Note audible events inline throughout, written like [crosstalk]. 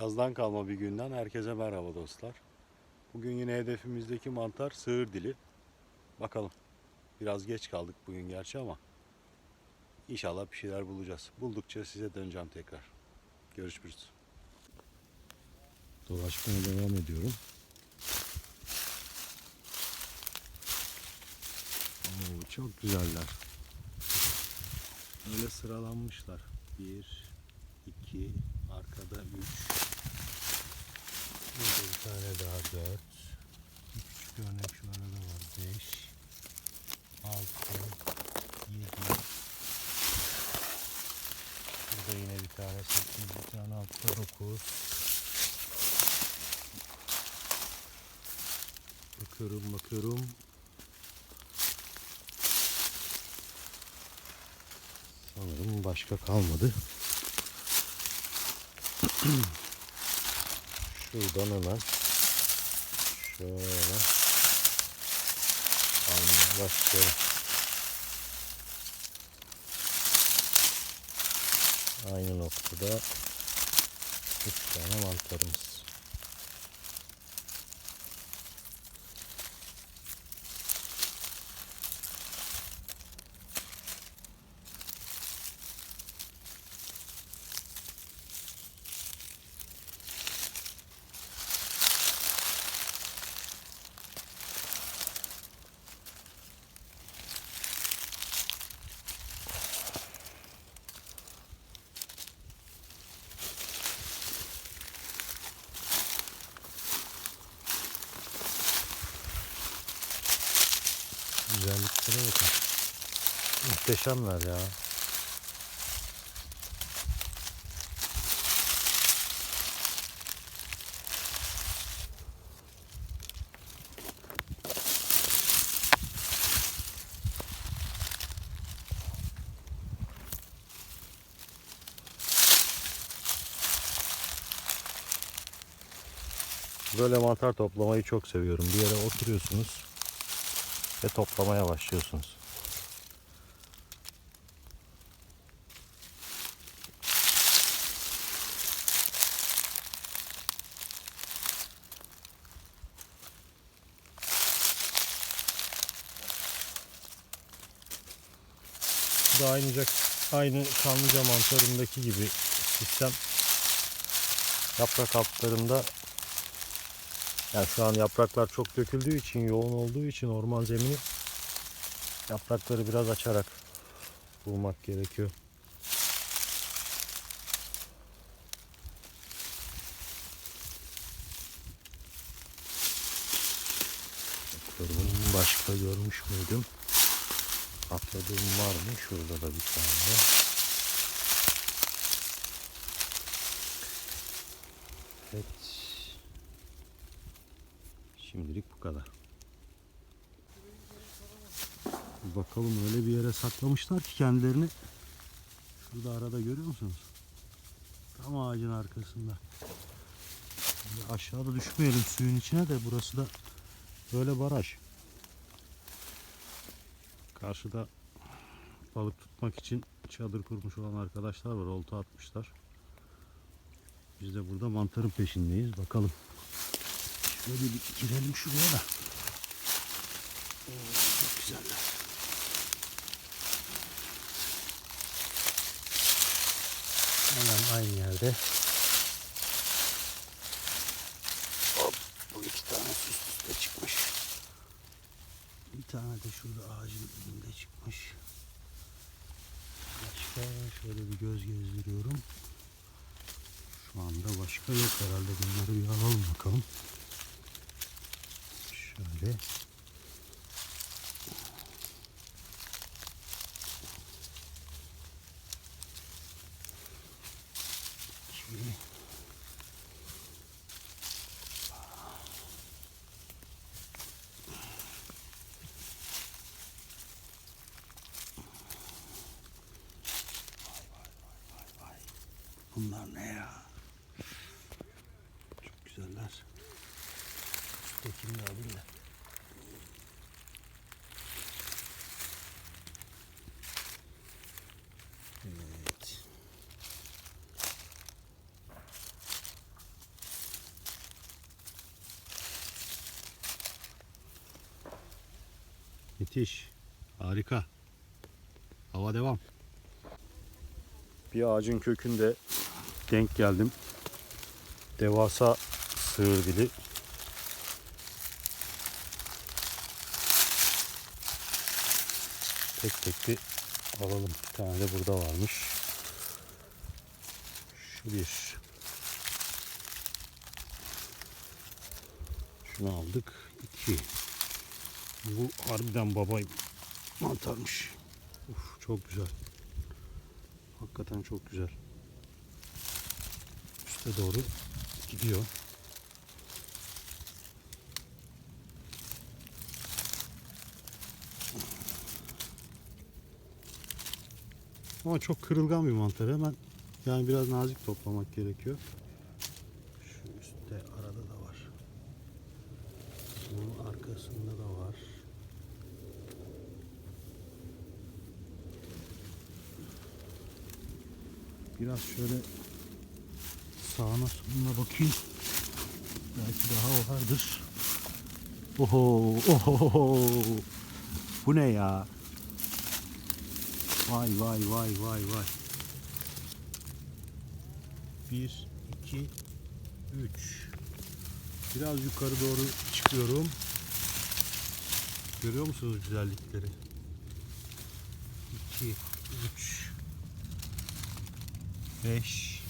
Yazdan kalma bir günden herkese merhaba dostlar. Bugün yine hedefimizdeki mantar sığır dili. Bakalım. Biraz geç kaldık bugün gerçi ama inşallah bir şeyler bulacağız. Buldukça size döneceğim tekrar. Görüşürüz. Dolaşmaya devam ediyorum. Oo, çok güzeller. Öyle sıralanmışlar. Bir, iki, arkada üç. Burada bir tane daha dört. Bir küçük örnek şu arada var. Beş, altı, yedi. Burada yine bir tane sekiz, bir tane altta dokuz. Bakıyorum bakıyorum. Sanırım başka kalmadı. [clears throat] Şuradan hemen şöyle almaya başlayalım. Aynı noktada üç tane mantarımız. Güzelliklere bakın. Muhteşemler ya. Böyle mantar toplamayı çok seviyorum. Bir yere oturuyorsunuz ve toplamaya başlıyorsunuz. Da aynı, aynı kanlıca mantarındaki gibi sistem. Yaprak altlarında yani şu an yapraklar çok döküldüğü için, yoğun olduğu için orman zemini yaprakları biraz açarak bulmak gerekiyor. Bakıyorum başka görmüş müydüm? Atladığım var mı? Şurada da bir tane. Evet. Şimdilik bu kadar. Bakalım öyle bir yere saklamışlar ki kendilerini. Şurada arada görüyor musunuz? Tam ağacın arkasında. Böyle aşağıda düşmeyelim suyun içine de burası da böyle baraj. Karşıda balık tutmak için çadır kurmuş olan arkadaşlar var. Olta atmışlar. Biz de burada mantarın peşindeyiz. Bakalım. Şöyle bir girelim şuraya da. Oo, çok güzeller. Hemen aynı yerde. Hop, bu iki tane üst üste çıkmış. Bir tane de şurada ağacın dibinde çıkmış. Başka şöyle bir göz gezdiriyorum. Şu anda başka yok herhalde. Bunları bir alalım bakalım. Şöyle. İki. Vay vay vay vay vay. Bunlar ne ya? Çok güzeller. Tekini de alayım da. Evet. Müthiş. Harika. Hava devam. Bir ağacın kökünde denk geldim. Devasa sığır dili. Tek tek bir alalım. Bir tane de burada varmış. Şu bir. Şunu aldık. İki. Bu harbiden babay mantarmış. Uf, çok güzel. Hakikaten çok güzel. Üste doğru gidiyor. Ama çok kırılgan bir mantar. Hemen yani biraz nazik toplamak gerekiyor. Şu üstte arada da var. Bunun arkasında da var. Biraz şöyle sağına soluna bakayım. Belki daha vardır. Oho, oho. Bu ne ya? Vay vay vay vay vay. Bir, iki, üç. Biraz yukarı doğru çıkıyorum. Görüyor musunuz güzellikleri? İki, üç, 5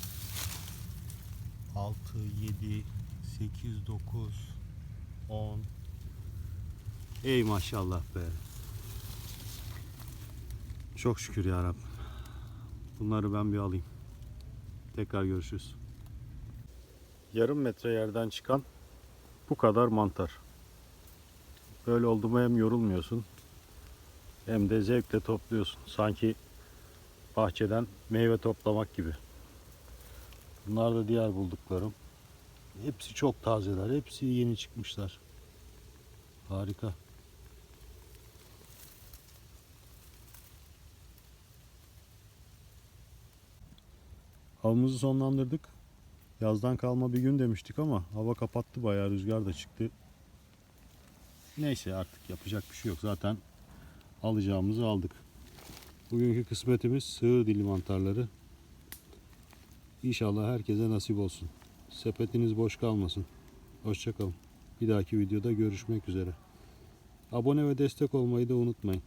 6 7 8 9 10 Ey maşallah be. Çok şükür ya Rabbim. Bunları ben bir alayım. Tekrar görüşürüz. Yarım metre yerden çıkan bu kadar mantar. Böyle oldu hem yorulmuyorsun hem de zevkle topluyorsun. Sanki bahçeden meyve toplamak gibi. Bunlar da diğer bulduklarım. Hepsi çok tazeler. Hepsi yeni çıkmışlar. Harika. Avımızı sonlandırdık. Yazdan kalma bir gün demiştik ama hava kapattı bayağı rüzgar da çıktı. Neyse artık yapacak bir şey yok. Zaten alacağımızı aldık. Bugünkü kısmetimiz sığır dili mantarları. İnşallah herkese nasip olsun. Sepetiniz boş kalmasın. Hoşçakalın. Bir dahaki videoda görüşmek üzere. Abone ve destek olmayı da unutmayın.